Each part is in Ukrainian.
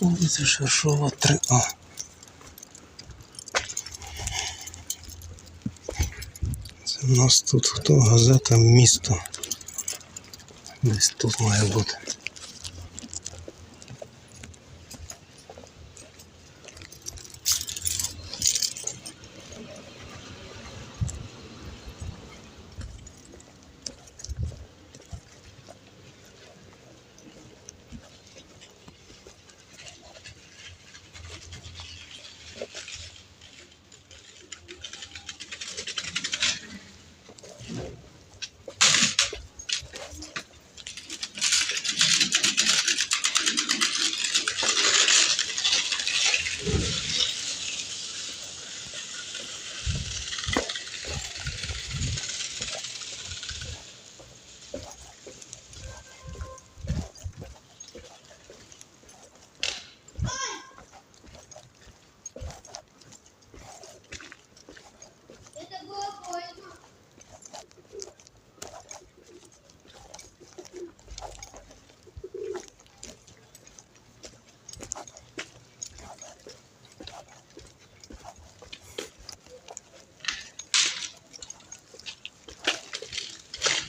Вулиця Шершова 3А. Це у нас тут хто? Газета Місто. Десь тут має бути.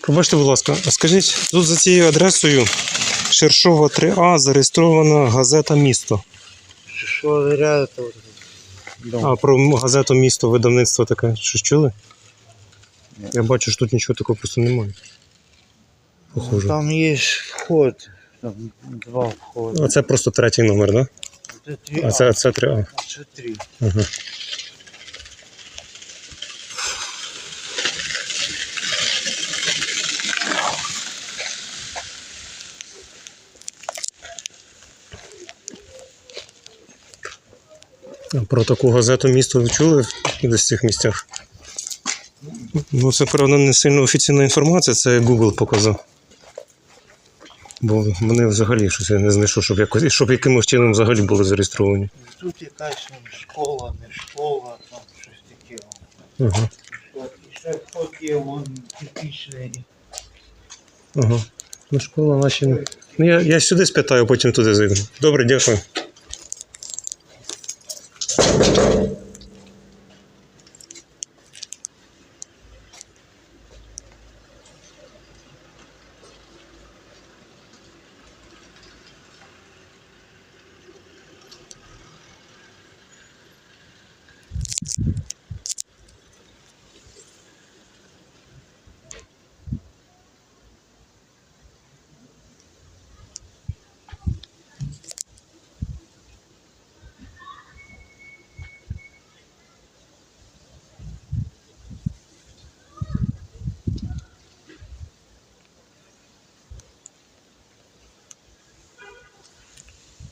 Пробачте, будь ласка, а скажіть, тут за цією адресою Шершова 3А зареєстрована газета Місто. Що говорять, то. А про газету Місто видавництво таке. Щось чули? Ні. Я бачу, що тут нічого такого просто немає. Похоже. Там є вход, там два входи. А це просто третій номер, так? Да? А це, це 3А. а це три. Ага. Про таку газету місто ви чули десь в цих місцях? Ну, це, правда, не сильно офіційна інформація, це Google показав. Бо вони взагалі щось я не знайшов, щоб якось, щоб якимось чином взагалі були зареєстровані. Тут якась школа, не школа, там щось таке. Ага. І ще є, вон типічний. Ага. Ну, школа наші. Ну, я, я сюди спитаю, потім туди зайду. Добре, дякую.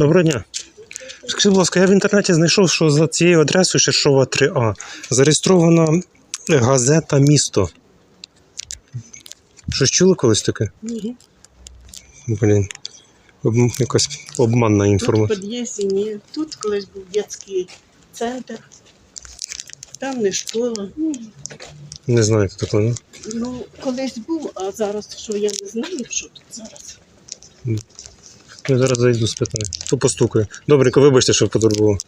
Доброго дня. Скажіть, будь ласка, я в інтернеті знайшов, що за цією адресою Шершова 3А зареєстрована газета Місто. Щось чули колись таке? Ні. Блін. Об, якась обманна Тут в інформація. під'їзді ні. Тут колись був дитячий центр. Там не школа. Не знаєте такого, ну? Ну, колись був, а зараз що я не знаю, що тут зараз. Я зараз зайду спитаю. Тупо стукаю. Добренько, вибачте, що потурбував.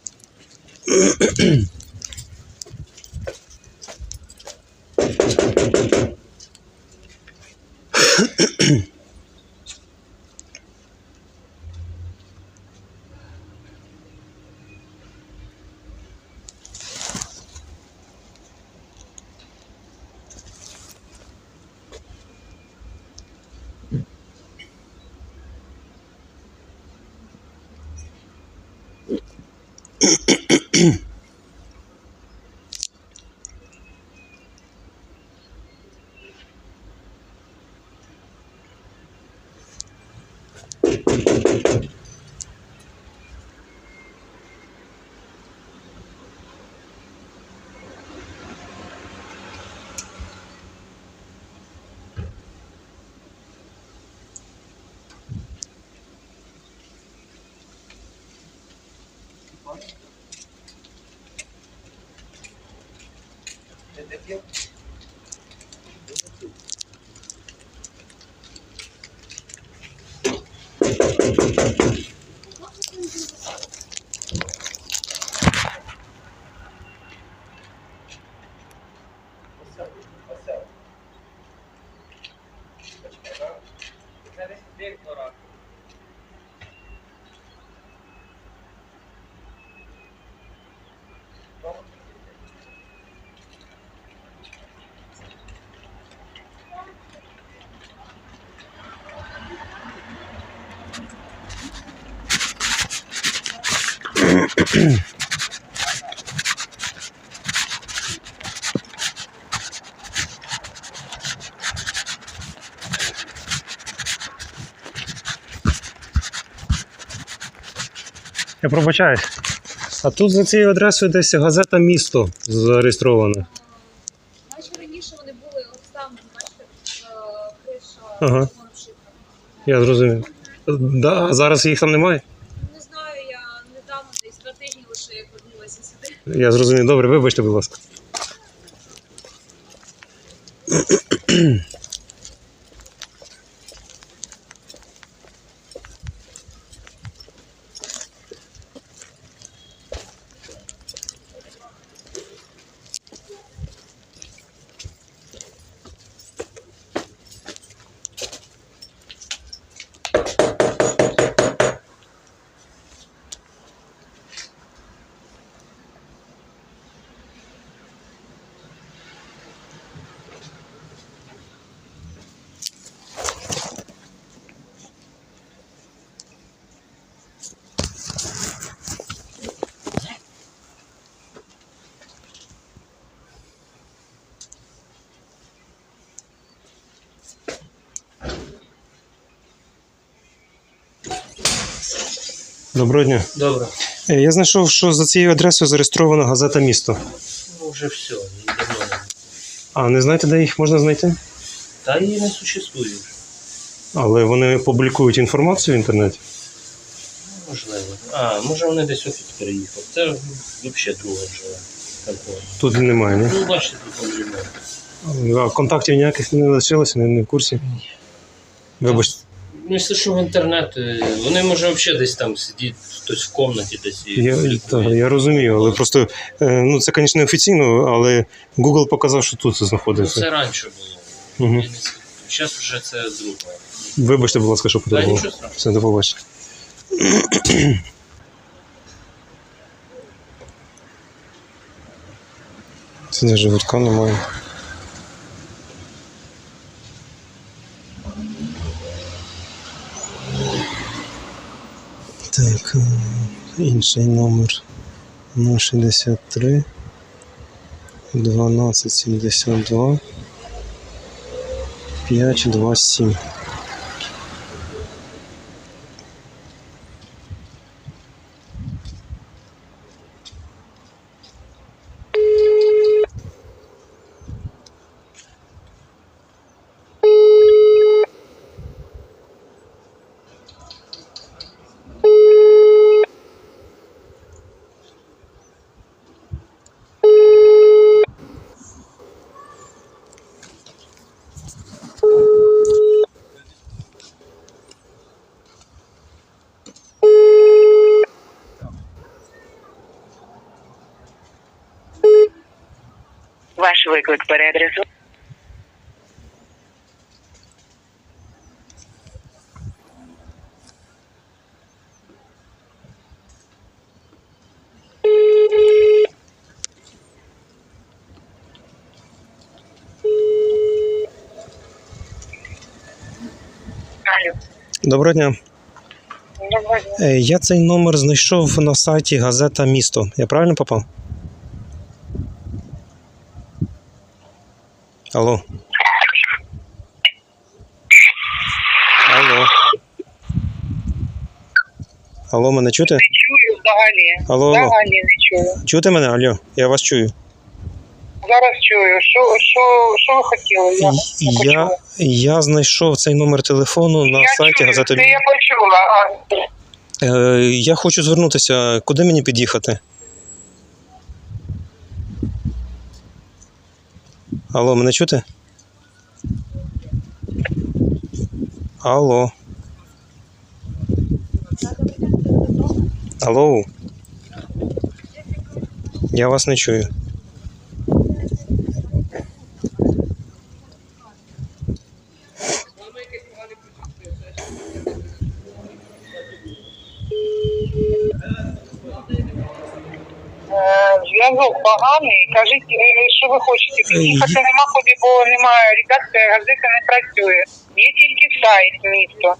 Я пробачаюсь. А тут за цією адресою десь газета місто зареєстрована. Наче раніше вони були там, бачите, е, криша Ага. Я зрозумів. Да, а зараз їх там немає? Не знаю, я недавно десь два тижні лише як вернулася сюди. Я зрозумів. Добре, вибачте, будь ласка. Доброго дня. Добре. Е, Я знайшов, що за цією адресою зареєстрована газета місто. Ну вже все, її давно. нема. А не знаєте, де їх можна знайти? Та її не существує вже. Але вони публікують інформацію в інтернеті. Можливо. А, може вони десь офіс переїхав. Це взагалі друга вже такого. Тут немає, ні? Ну, бачите, тут там немає. А контактів ніяких не лишилося, не, не в курсі. Вибачте. Ну, якщо що в інтернет, е, вони може взагалі десь там сидять, хтось в кімнаті десь і Я, та, я розумію, але просто е, ну це, звісно, не офіційно, але Google показав, що тут це Ну, знаходиться. це раніше було. Угу. Зараз вже це друге. Вибачте, будь ласка, що Та потребував. нічого страшного. Все, до побачення. Це навіть гуртка немає. Так, е, інший номер 063 1272 527. Ваш виклик переадресу. Доброго дня. Доброго дня. Е, Я цей номер знайшов на сайті газета Місто. Я правильно попав? Алло. Алло. Алло, мене чути? Не чую взагалі. Алло, алло. Взагалі не чую. Чути мене? Алло, я вас чую. Зараз чую. Що, що, що ви хотіли? Я, не Я, почула. я знайшов цей номер телефону на я сайті чую, газети це я почула. А, Е, я хочу звернутися. Куди мені під'їхати? Алло, мене чути? Алло. Алло. Я вас не чую. Зв'язок поганий. Кажіть, е, що ви хочете? Під'їхати Е, нема куди, бо немає. Редакція газети не працює. Є тільки сайт місто.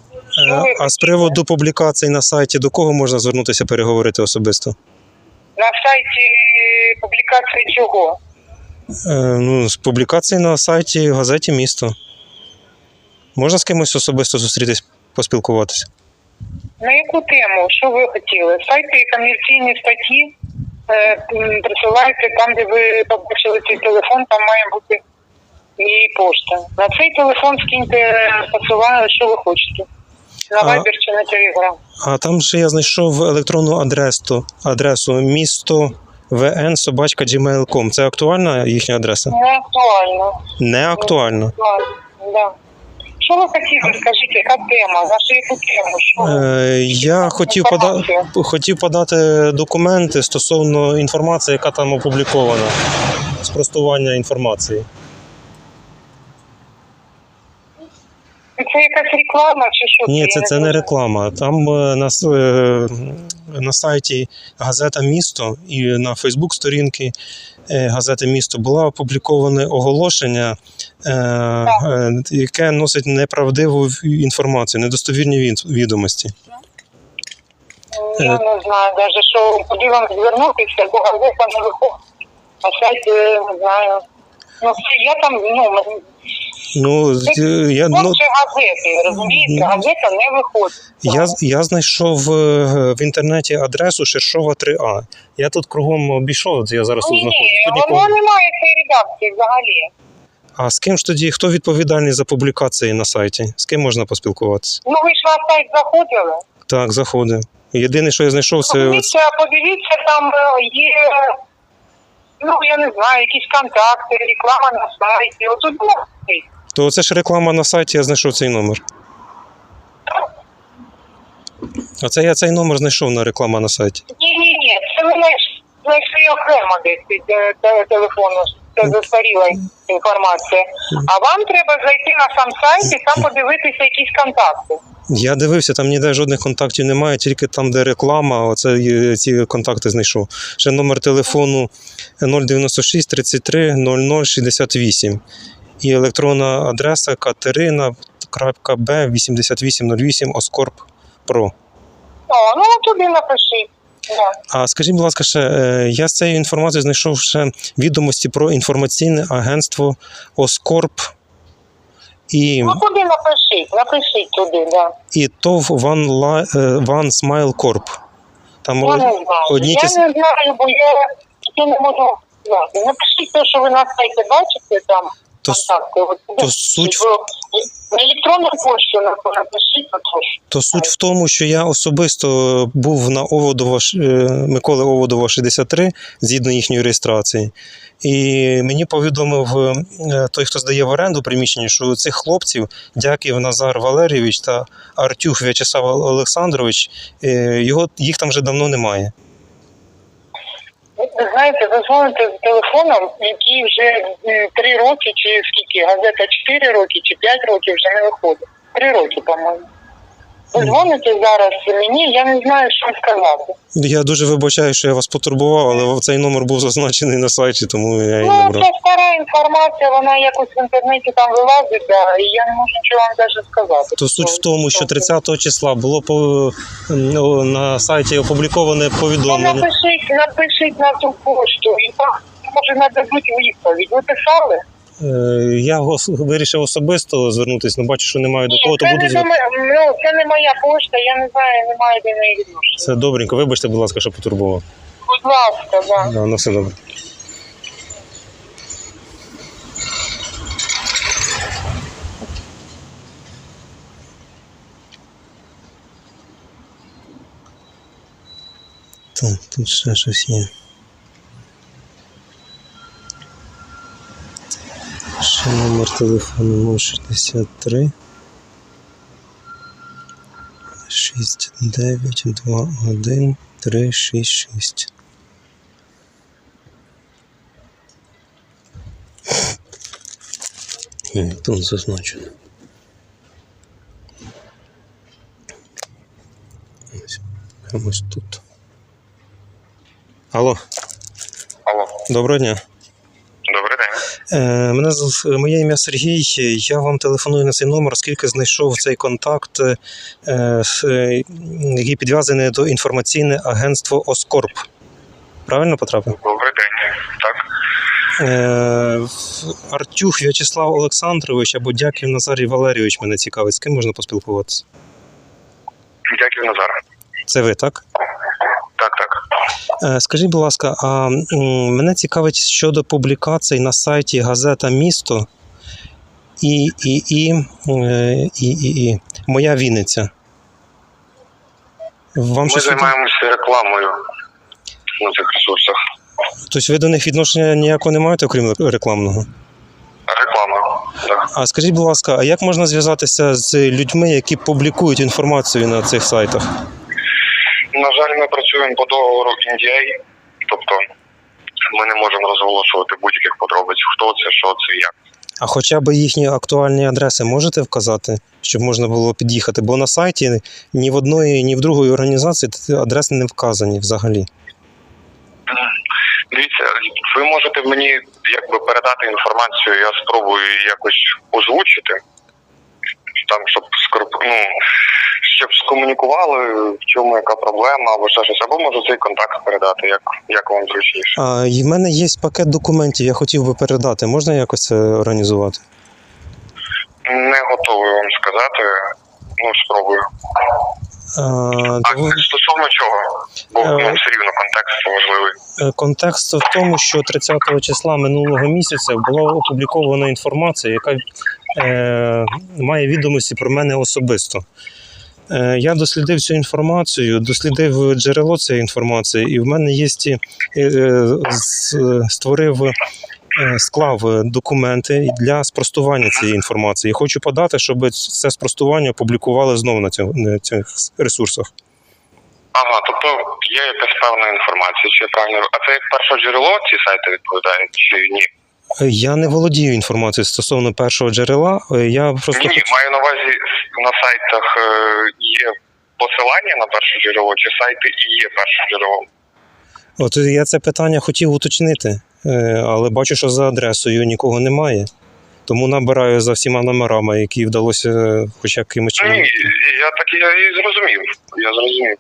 Що ви Е, А з приводу публікацій на сайті до кого можна звернутися переговорити особисто? На сайті публікації чого? Е, ну, з публікацій на сайті газеті Місто. Можна з кимось особисто зустрітись, поспілкуватися? На яку тему? Що ви хотіли? Сайти комерційні статті е, там, де ви побачили цей телефон, там має бути і пошта. На цей телефон скиньте е, посилання, що ви хочете. На Viber чи на Telegram. А там ще я знайшов електронну адресу, адресу місто vn собачка gmail.com. Це актуальна їхня адреса? Не актуально. Не актуально. Актуально, Да. Що ви хотіли? Скажіть, яка тема? Яку тему? Що? Е, я хотів, пода... хотів подати документи стосовно інформації, яка там опублікована. Спростування інформації. Це якась реклама чи що? Ні, це, це не реклама. Там е, на, е, на сайті газета Місто і на Фейсбук сторінки е, газети Місто було опубліковане оголошення, яке носить неправдиву інформацію, недостовірні відомості. Я не знаю навіть, що куди вам звернутися, бо газета не виходить. На сайті не знаю. Ну, я там, ну, Ну, е, я, ну, газети, розумієте? Газета не виходить. я, я знайшов е, в інтернеті адресу Шершова 3А. Я тут кругом обійшов, я зараз тут Ні, знаходжусь. Тут воно немає цієї редакції взагалі. А з ким ж тоді, хто відповідальний за публікації на сайті? З ким можна поспілкуватися? Ну, ви ж на сайт заходили. Так, заходив. Єдине, що я знайшов, це Подивіться, подивіться, там е, є, ну, я не знаю, якісь контакти, реклама на сайті. Отут ну, то це ж реклама на сайті, я знайшов цей номер. Оце я цей номер знайшов на реклама на сайті. Ні, ні, ні, це ви знайш- знайшли окремо десь е, те- телефону. Це застаріла інформація. А вам треба зайти на сам сайт і там подивитися якісь контакти. Я дивився, там ніде жодних контактів немає, тільки там, де реклама, оце ці контакти знайшов. Ще номер телефону 096 33 00 68. І електронна адреса Катерина.б 8808 Оскорб Про. О, ну туди напишіть. Да. А скажіть, будь ласка, ще е, я з цією інформацією знайшов ще відомості про інформаційне агентство Оскорб і, Ну туди напишіть, напишіть туди, да. і ТОВ One, е, One Smile Corp. Там Я не знаю. одні я не знаю, бо я, я не можу знати. Напишіть те, що ви на сайті бачите там. То контакти. То суть в- На електронну почту напишіть, то суть в тому, що я особисто був на Оводова е, Миколи Оводова 63 згідно їхньої реєстрації. І мені повідомив е, той, хто здає в оренду приміщення, що цих хлопців Дяків Назар Валерійович та Артюх В'ячеслав Олександрович, е, його, їх там вже давно немає. Ви знаєте, ви дзвоните з телефоном, який вже три роки чи скільки, газета 4 роки чи 5 років вже не виходить. Три роки, по-моєму. Ви дзвоните зараз мені, я не знаю, що сказати. Я дуже вибачаю, що я вас потурбував, але цей номер був зазначений на сайті, тому я і Ну, набрав. це стара інформація, вона якось в інтернеті там вилазить, да, і я не можу нічого вам навіть сказати. То суть в тому, що 30 числа було по, ну, на сайті опубліковане Ну, повідомлення. напишіть, напишіть на ту пошту, і там, може, нададуть відповідь. Ви писали? Е, Я гос- вирішив особисто звернутися, але бачу, що немає до кого, то це, буду не ну, це не моя пошта, я не знаю, не маю до неї відношення. Це добренько. Вибачте, будь ласка, що потурбував. Будь ласка, да. Да, на все добре. Так, тут ще щось є. Ще номер телефону 063 6921 366. Ні, Тут зазначено. Ось, прямо ось тут. Алло, Алло, доброго дня. добрий день. Е, мене моє ім'я Сергій. Я вам телефоную на цей номер, оскільки знайшов цей контакт, е, е, який підв'язаний до інформаційне агентство Оскорб. Правильно потрапив? Добрий день. Так, Е, Артюх В'ячеслав Олександрович або Дяків Назарій Валерійович мене цікавить. З ким можна поспілкуватися? дякую, Назар. Це ви, так? Скажіть, будь ласка, а мене цікавить щодо публікацій на сайті Газета Місто і, і, і, е, і, і, і Моя Вінниця. Вам Ми займаємося рекламою на цих ресурсах. Тобто ви до них відношення ніякого не маєте, окрім рекламного? Рекламою. Так. А скажіть, будь ласка, а як можна зв'язатися з людьми, які публікують інформацію на цих сайтах? На жаль, ми працюємо по договору NDA, тобто ми не можемо розголошувати будь-яких подробиць, хто це, що це, як. А хоча б їхні актуальні адреси можете вказати, щоб можна було під'їхати? Бо на сайті ні в одної, ні в другої організації адреси не вказані взагалі. Дивіться, ви можете мені якби передати інформацію, я спробую якось озвучити. Там, щоб скоро, ну, щоб скомунікували, в чому яка проблема, або ще щось, або можу цей контакт передати, як, як вам зручніше. А і в мене є пакет документів, я хотів би передати. Можна якось це організувати? Не готовий вам сказати. Ну, спробую. А, А то ви- стосовно чого? Бо Е, ну, все рівно контекст важливий. Е, Контекст в тому, що 30 числа минулого місяця була опублікована інформація, яка е, має відомості про мене особисто. Е, я дослідив цю інформацію, дослідив джерело цієї інформації, і в мене є е, е, створив, склав документи для спростування цієї інформації. Хочу подати, щоб це спростування опублікували знову на цьому- на цих ресурсах. Ага, тобто є якась певна інформація, чи правильно А це як перше джерело ці сайти відповідають, чи ні? Е, Я не володію інформацією стосовно першого джерела. е, Я просто Ні, маю на увазі на сайтах е, є посилання на перше джерело, чи сайти і є першим джерелом. От я це питання хотів уточнити, але бачу, що за адресою нікого немає. Тому набираю за всіма номерами, які вдалося е, хоч якимось чином. Ні, я так я і зрозумів. Я зрозумів.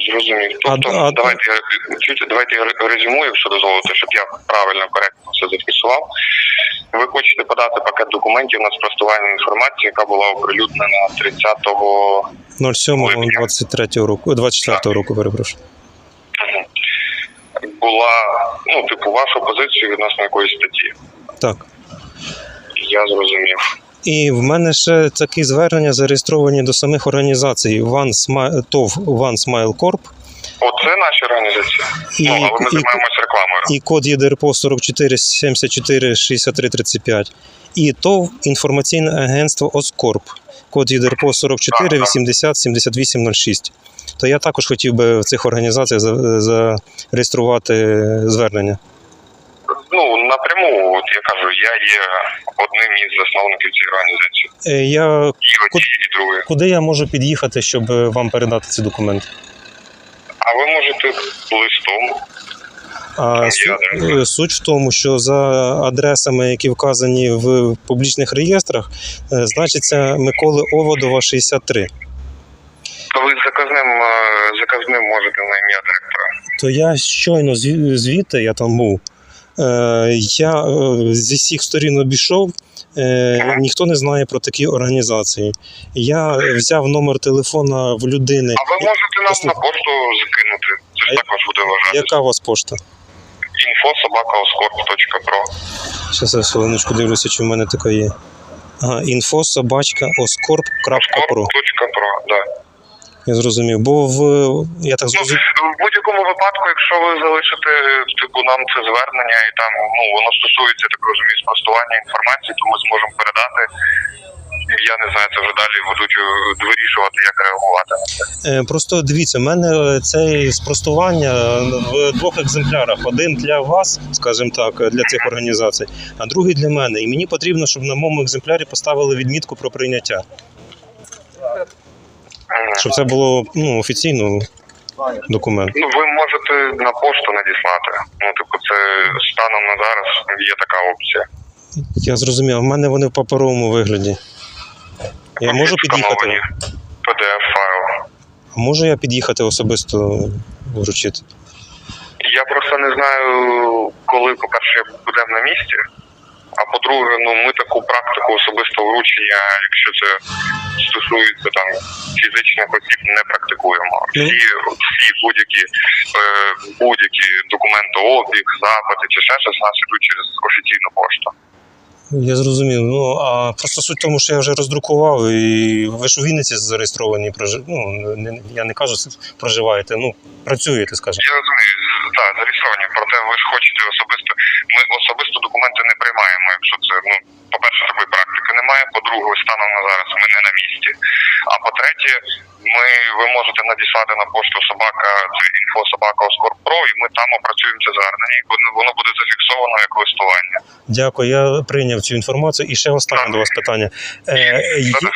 Зрозумів. Тобто, А- давайте я давайте я резюмую, якщо дозволите, щоб я правильно коректно все зафіксував. Ви хочете подати пакет документів на спростування інформації, яка була оприлюднена 30-го 07.23 року, 24 року, перепрошую. була, ну, типу, вашу позицію відносно якоїсь статті. Так. Я зрозумів. І в мене ще такі звернення зареєстровані до самих організацій One Smile, ТОВ One Smile Corp Оце наші організації. і, ну, але ми і, займаємося рекламою. і код ЄДРПО 44 74 63 35. І ТОВ інформаційне агентство Оскорб. Код ЄДРПО 44 80 78 06. То я також хотів би в цих організаціях за- зареєструвати звернення. Ну, напряму, от я кажу, я є одним із засновників цієї організації. Е, Я, І однієї, і другої. куди я можу під'їхати, щоб е, вам передати ці документи? А ви можете листом А Там су- є адреса. е, суть в тому, що за адресами, які вказані в публічних реєстрах, значиться Миколи Оводова 63. То ви заказним, заказним можете на ім'я директора. То я щойно звідти, я там був. Е, я е, зі всіх сторін обійшов, е, ніхто не знає про такі організації. Я взяв номер телефона в людини. А ви можете нам на пошту закинути. Це ж також буде вважати. Яка у вас пошта? Info Зараз я хвилиночку дивлюся, чи в мене така є. Ага, інфо собачка оскорб.про. да. Я зрозумів. Бо в я так Ну, в будь-якому випадку, якщо ви залишите типу нам це звернення і там ну воно стосується, так розумію, спростування інформації, то ми зможемо передати. Я не знаю, це вже далі будуть е, вирішувати, як реагувати. Е, Просто дивіться, в мене це спростування в двох екземплярах: один для вас, скажімо так, для цих організацій, а другий для мене. І мені потрібно, щоб на моєму екземплярі поставили відмітку про прийняття. Щоб це було ну, офіційно документ. Ну, ви можете на пошту надіслати. Ну, типу, це станом на зараз є така опція. Я зрозумів, в мене вони в паперовому вигляді. Я можу під'їхати? Скановані. PDF файл. А можу я під'їхати особисто вручити? Я просто не знаю, коли, по-перше, будемо на місці. А по-друге, ну ми таку практику особистого вручення, якщо це стосується там фізичних осіб, не практикуємо. Ну. Всі, всі будь-які е, будь-які документообіг, запити чи ще щось нас ідуть через офіційну пошту. Я зрозумів. Ну а просто суть в тому, що я вже роздрукував, і ви ж у Вінниці зареєстровані, прожи... ну, не, я не кажу, проживаєте, ну, працюєте, скажімо. Я розумію, так, зареєстровані, проте ви ж хочете особисто. Ми особисто документи не приймаємо, якщо це ну, по-перше, такої практики немає. По-друге, станом на зараз ми не на місці. А по-третє, ми ви можете надіслати на пошту собака це інфо собака Про, і ми там опрацюємо це звернення, і воно, буде зафіксовано як листування. Дякую, я прийняв цю інформацію. І ще останнє до вас питання. Е, є,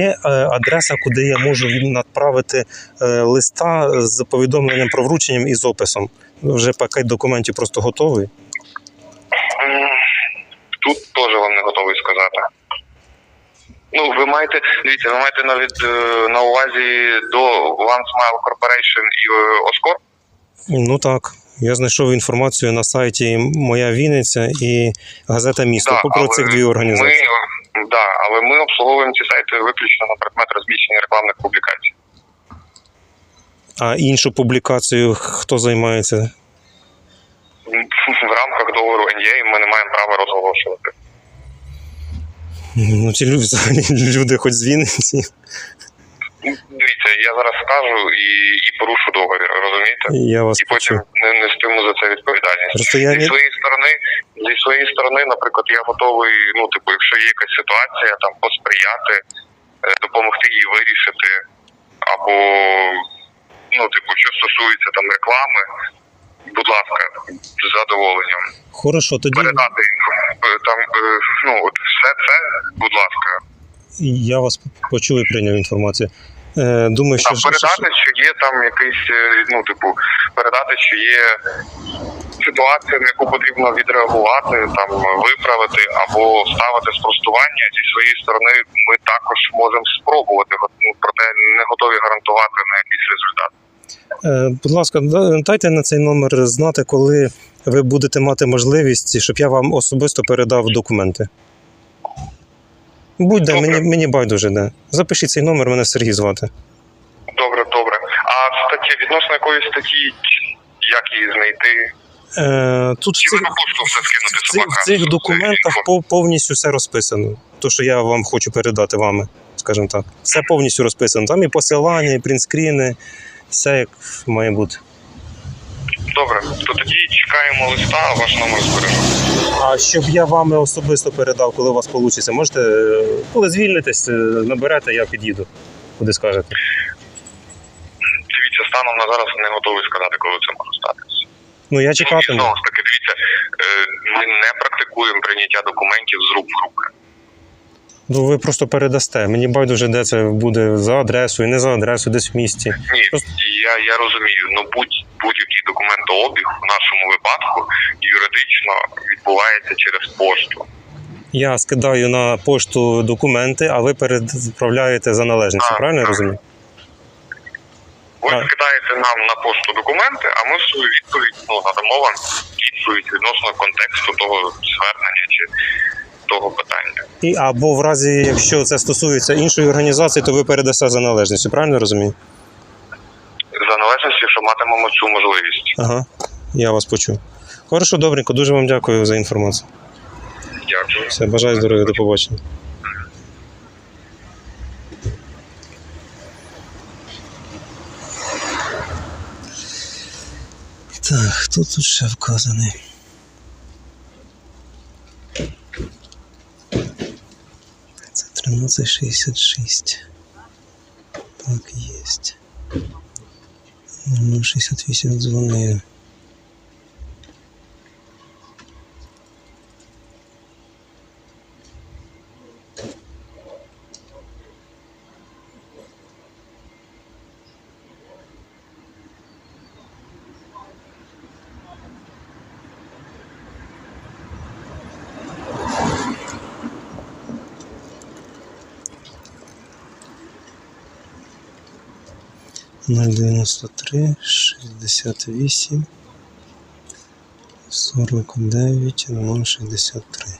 є е, адреса, куди я можу направити е, листа з повідомленням про врученням і з описом. Вже пакет документів просто готовий. М, Тут теж вам не готовий сказати. Ну, ви маєте, дивіться, ви маєте навіть е, на увазі до One Smile Corporation і е, Oscorp? Ну так. Я знайшов інформацію на сайті Моя Вінниця і газета Місто Да, про цих дві Ми, організації. да, але ми обслуговуємо ці сайти виключно на предмет розміщення рекламних публікацій. А іншу публікацію хто займається? В рамках договору NDA ми не маємо права розголошувати. Ну, ці люди взагалі люди хоч з Вінниці. Дивіться, я зараз скажу і, і порушу договір, розумієте? Я вас І потім почув. не нестиму за це відповідальність. Просто я Зі не своєї сторони, зі своєї сторони, наприклад, я готовий, ну, типу, якщо є якась ситуація, там посприяти, е, допомогти їй вирішити, або ну, типу, що стосується там реклами, будь ласка, з задоволенням. хорошо, тоді Передати інфо- е, там, е, ну, от все це, будь ласка. я вас почув і прийняв інформацію. Е, думаю, що Там передати, що є там якийсь, ну, типу, передати, що є ситуація, на яку потрібно відреагувати, там виправити або ставити спростування зі своєї сторони. Ми також можемо спробувати, ну, проте не готові гарантувати на якийсь результат. Е, Будь ласка, дайте на цей номер знати, коли ви будете мати можливість, щоб я вам особисто передав документи. Будь-де, Добре. мені, мені байдуже, де. Запишіть цей номер, мене Сергій звати. Добре, добре. А стаття відносно якої статті, як її знайти? Е, тут в Чи ви цих, в цих, в цих документах повністю все розписано. То, що я вам хочу передати вами, скажімо так. Все повністю розписано. Там і посилання, і принтскріни, все як має бути. Добре, то тоді чекаємо листа, ваш номер збережемо. А щоб я вам особисто передав, коли у вас вийде, можете, е, коли звільнитесь, е, наберете, я під'їду, куди скажете. Дивіться, станом на зараз не готовий сказати, коли це може статися. Ну я Ну, і чекатиму. знову ж таки, дивіться, е, ми не практикуємо прийняття документів з рук в руки. Ну ви просто передасте. Мені байдуже, де це буде за адресою, не за адресою, десь в місті. Ні, Просто- я, я розумію. Ну будь будь-який документообіг в нашому випадку юридично відбувається через пошту. Я скидаю на пошту документи, а ви переправляєте за належністю, Так, правильно я розумію? Ви Так. скидаєте нам на пошту документи, а ми в свою відповідь ну, надамо вам відповідь відносно контексту того звернення чи того питання. І або в разі, якщо це стосується іншої організації, то ви передасте за належністю, правильно розумію? За належністю, що матимемо цю можливість. Ага, я вас почув. Хорошо, добренько, дуже вам дякую за інформацію. Дякую. Все, бажаю здоров'я, до побачення. Так, хто тут ще вказаний? 1366. Так, есть. 068 дзвонив. 093 68 49 063.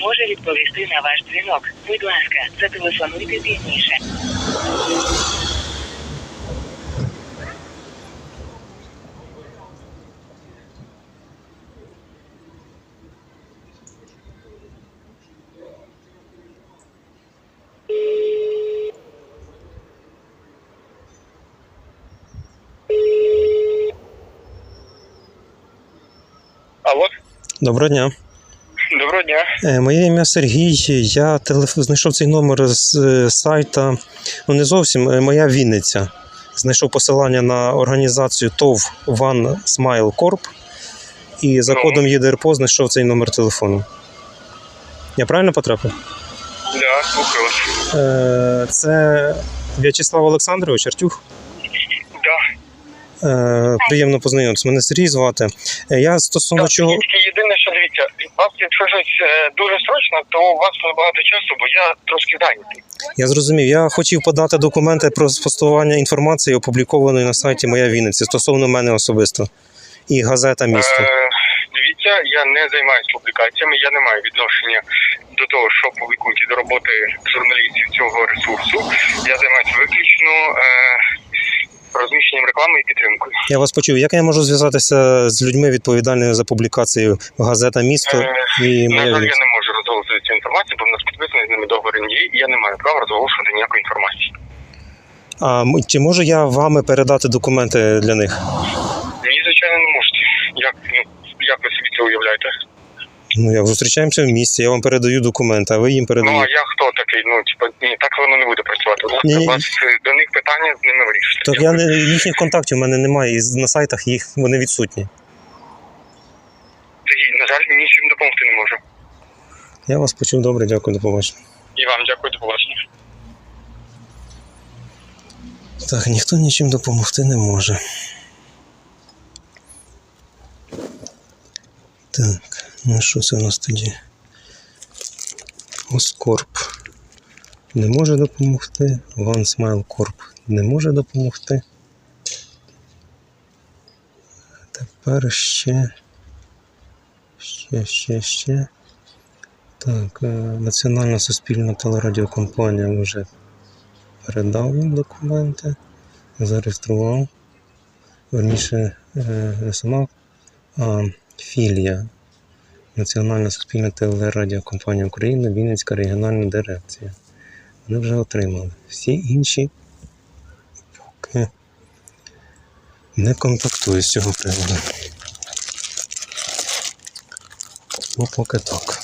Може відповісти на ваш дзвінок. Будь ласка, зателефонуйте пізніше. Доброго дня. доброго дня. Е, Моє ім'я Сергій. Я телеф... знайшов цей номер з е, сайта. Ну не зовсім е, моя Вінниця. Знайшов посилання на організацію ТОВ One Smile Corp. І за Ну. кодом ЄДРПО знайшов цей номер телефону. Я правильно потрапив? Да, слухаю вас. Це В'ячеслав Олександрович Артюх. Да. Приємно познайомитися. Мене Сергій звати. Я стосовно чого. Тільки єдине, що дивіться, вас якщо щось е, дуже срочно, то у вас небагато часу, бо я трошки зайнятий. Я зрозумів. Я хотів подати документи про спростування інформації, опублікованої на сайті Моя Вінниця стосовно мене особисто і газета місто. Е, дивіться, я не займаюся публікаціями, я не маю відношення до того, що публікують до роботи журналістів цього ресурсу. Я займаюся виключно е, розміщенням реклами і підтримкою. Я вас почув. Як я можу зв'язатися з людьми відповідальними за публікацію газета місто Е, і На жаль, я не можу розголосити цю інформацію, бо в нас підписаний з ними договор NDA, і я не маю права розголошувати ніякої інформації. А чи можу я вами передати документи для них? Ні, звичайно, не можете. Як, ну, як ви собі це уявляєте? Ну як зустрічаємося в місті, я вам передаю документи, а ви їм передаєте. Ну, а я хто такий? Ну, типа, ні, так воно не буде працювати. У вас е, до них питання з ними вирішити. Так я не їхніх контактів у мене немає, і на сайтах їх вони відсутні. Сергій, на жаль, нічим допомогти не можу. Я вас почув добре, дякую, до побачення. І вам дякую, до побачення. Так, ніхто нічим допомогти не може. Так, ну що це у нас тоді? Оскорб не може допомогти. One Smile Corp не може допомогти. Тепер ще. Ще, ще, ще. Так, е, Національна суспільна телерадіокомпанія вже передав їм документи, зареєстрував. Верніше, не сама, а філія Національна суспільна телерадіокомпанія України, Вінницька регіональна дирекція. Вони вже отримали. Всі інші поки не контактую з цього приводу. Ну, поки так.